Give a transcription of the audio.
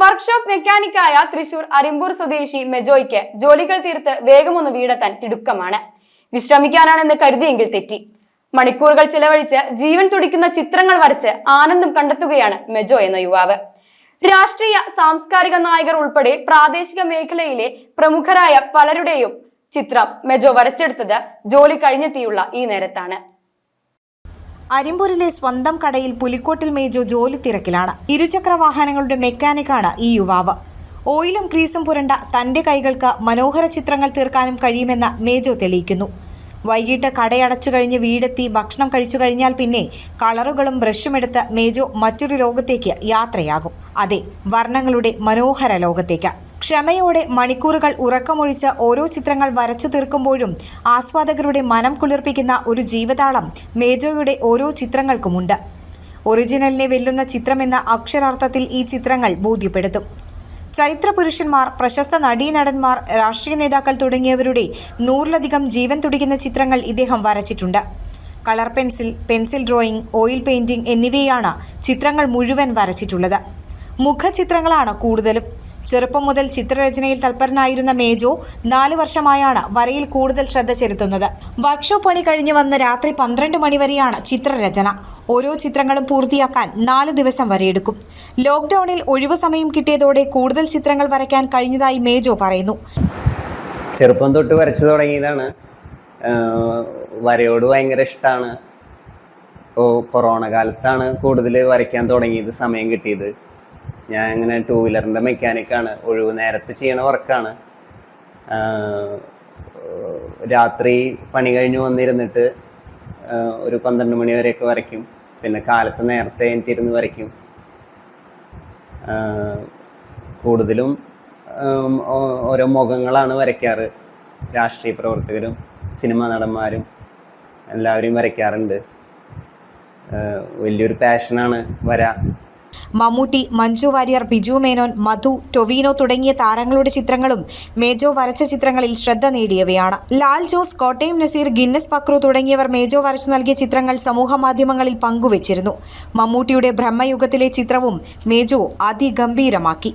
Workshop മെക്കാനിക്കായ Thrissur Arimpur സ്വദേശി മെജോയ്ക്ക് ജോലികൾ തീർത്ത് വേഗമൊന്ന് വീടെത്താൻ തിടുക്കമാണ്. വിശ്രമിക്കാനാണെന്ന് കരുതിയെങ്കിൽ തെറ്റി. മണിക്കൂറുകൾ ചിലവഴിച്ച് ജീവൻ തുടിക്കുന്ന ചിത്രങ്ങൾ വരച്ച് ആനന്ദം കണ്ടെത്തുകയാണ് മെജോ എന്ന യുവാവ്. രാഷ്ട്രീയ സാംസ്കാരിക നായകർ ഉൾപ്പെടെ പ്രാദേശിക മേഖലയിലെ പ്രമുഖരായ പലരുടെയും ചിത്രം മെജോ വരച്ചെടുത്തത് ജോലി കഴിഞ്ഞെത്തിയുള്ള ഈ നേരത്താണ്. അരിമ്പൂരിലെ സ്വന്തം കടയിൽ പുലിക്കോട്ടിൽ മേജോ ജോലി തിരക്കിലാണ്. ഇരുചക്ര വാഹനങ്ങളുടെ മെക്കാനിക്കാണ് ഈ യുവാവ്. ഓയിലും ക്രീസും പുരണ്ട തന്റെ കൈകൾക്ക് മനോഹര ചിത്രങ്ങൾ തീർക്കാനും കഴിയുമെന്ന് മേജോ തെളിയിക്കുന്നു. വൈകിട്ട് കടയടച്ചു കഴിഞ്ഞ് വീടെത്തി ഭക്ഷണം കഴിച്ചു കഴിഞ്ഞാൽ പിന്നെ കളറുകളും ബ്രഷും എടുത്ത് മേജോ മറ്റൊരു ലോകത്തേക്ക് യാത്രയാകും. അതെ വർണങ്ങളുടെ മനോഹര ലോകത്തേക്ക്. ക്ഷമയോടെ മണിക്കൂറുകൾ ഉറക്കമൊഴിച്ച് ഓരോ ചിത്രങ്ങൾ വരച്ചു തീർക്കുമ്പോഴും ആസ്വാദകരുടെ മനം കുളിർപ്പിക്കുന്ന ഒരു ജീവതാളം മേജോയുടെ ഓരോ ചിത്രങ്ങൾക്കുമുണ്ട്. ഒറിജിനലിനെ വെല്ലുന്ന ചിത്രമെന്ന അക്ഷരാർത്ഥത്തിൽ ഈ ചിത്രങ്ങൾ ബോധ്യപ്പെടുത്തും. ചരിത്ര പുരുഷന്മാർ പ്രശസ്ത നടീനടന്മാർ രാഷ്ട്രീയ നേതാക്കൾ തുടങ്ങിയവരുടെ നൂറിലധികം ജീവൻ തുടിക്കുന്ന ചിത്രങ്ങൾ ഇദ്ദേഹം വരച്ചിട്ടുണ്ട്. Colour pencil pencil drawing oil painting എന്നിവയാണ് ചിത്രങ്ങൾ മുഴുവൻ വരച്ചിട്ടുള്ളത്. മുഖചിത്രങ്ങളാണ് കൂടുതലും. ചെറുപ്പം മുതൽ ചിത്രരചനയിൽ തൽപരനായിരുന്ന മേജോ നാല് വർഷമായാണ് വരയിൽ കൂടുതൽ ശ്രദ്ധ ചെലുത്തുന്നത്. വർക്ക്ഷോപ്പ് പണി കഴിഞ്ഞ് വന്ന് രാത്രി പന്ത്രണ്ട് മണിവരെയാണ് ചിത്രരചന. ഓരോ ചിത്രങ്ങളും പൂർത്തിയാക്കാൻ നാല് ദിവസം വരെ എടുക്കും ലോക്ക്ഡൌണിൽ ഒഴിവു സമയം കിട്ടിയതോടെ കൂടുതൽ ചിത്രങ്ങൾ വരയ്ക്കാൻ കഴിഞ്ഞതായി മേജോ പറയുന്നു. ചെറുപ്പം തൊട്ട് വരച്ചു തുടങ്ങിയതാണ്. വരയോട് ഭയങ്കര ഇഷ്ടമാണ് ഇപ്പോൾ കൊറോണ കാലത്താണ് കൂടുതൽ വരയ്ക്കാൻ തുടങ്ങിയത് സമയം കിട്ടിയത്. ഞാൻ ഇങ്ങനെ ടൂ വീലറിന്റെ മെക്കാനിക്കാണ് ഒഴിവ് നേരത്തെ ചെയ്യണ വർക്കാണ് രാത്രി പണി കഴിഞ്ഞ് വന്നിരുന്നിട്ട് ഒരു പന്ത്രണ്ട് മണി വരെയൊക്കെ വരയ്ക്കും. പിന്നെ കാലത്ത് നേരത്തെ എനിട്ടിരുന്ന് വരയ്ക്കും. കൂടുതലും ഓരോ മുഖങ്ങളാണ് വരയ്ക്കാറ്. രാഷ്ട്രീയ പ്രവർത്തകരും സിനിമാ നടന്മാരും എല്ലാവരെയും വരയ്ക്കാറുണ്ട്. വലിയൊരു പാഷനാണ് വര. മമ്മൂട്ടി മഞ്ജു വാര്യർ ബിജു മേനോൻ മധു ടൊവിനോ തുടങ്ങിയ താരങ്ങളുടെ ചിത്രങ്ങളും മേജോ വരച്ച ചിത്രങ്ങളിൽ ശ്രദ്ധ നേടിയവയാണ്. ലാൽ ജോസ് കോട്ടയം നസീർ ഗിന്നസ് പക്രു തുടങ്ങിയവർ മേജോ വരച്ചു നൽകിയ ചിത്രങ്ങൾ സമൂഹ മാധ്യമങ്ങളിൽ പങ്കുവച്ചിരുന്നു. മമ്മൂട്ടിയുടെ ബ്രഹ്മയുഗത്തിലെ ചിത്രവും മേജോ അതിഗംഭീരമാക്കി.